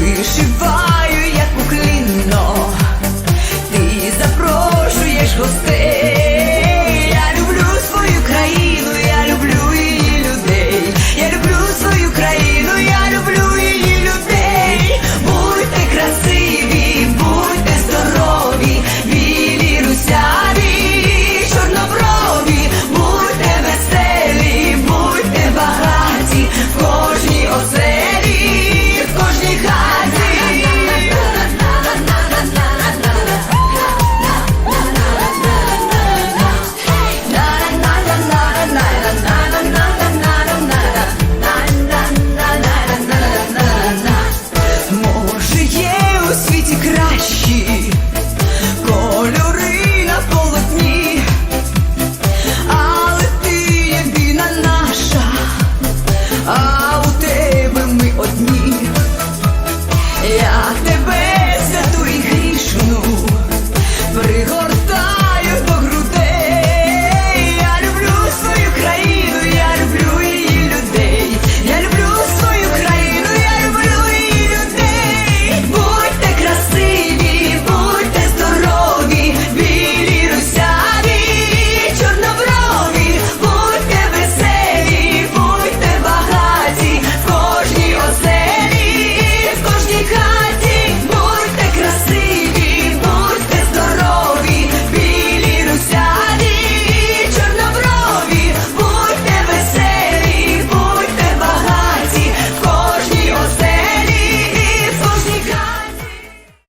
Вишиваю, як уклінно, ти запрошуєш гостей.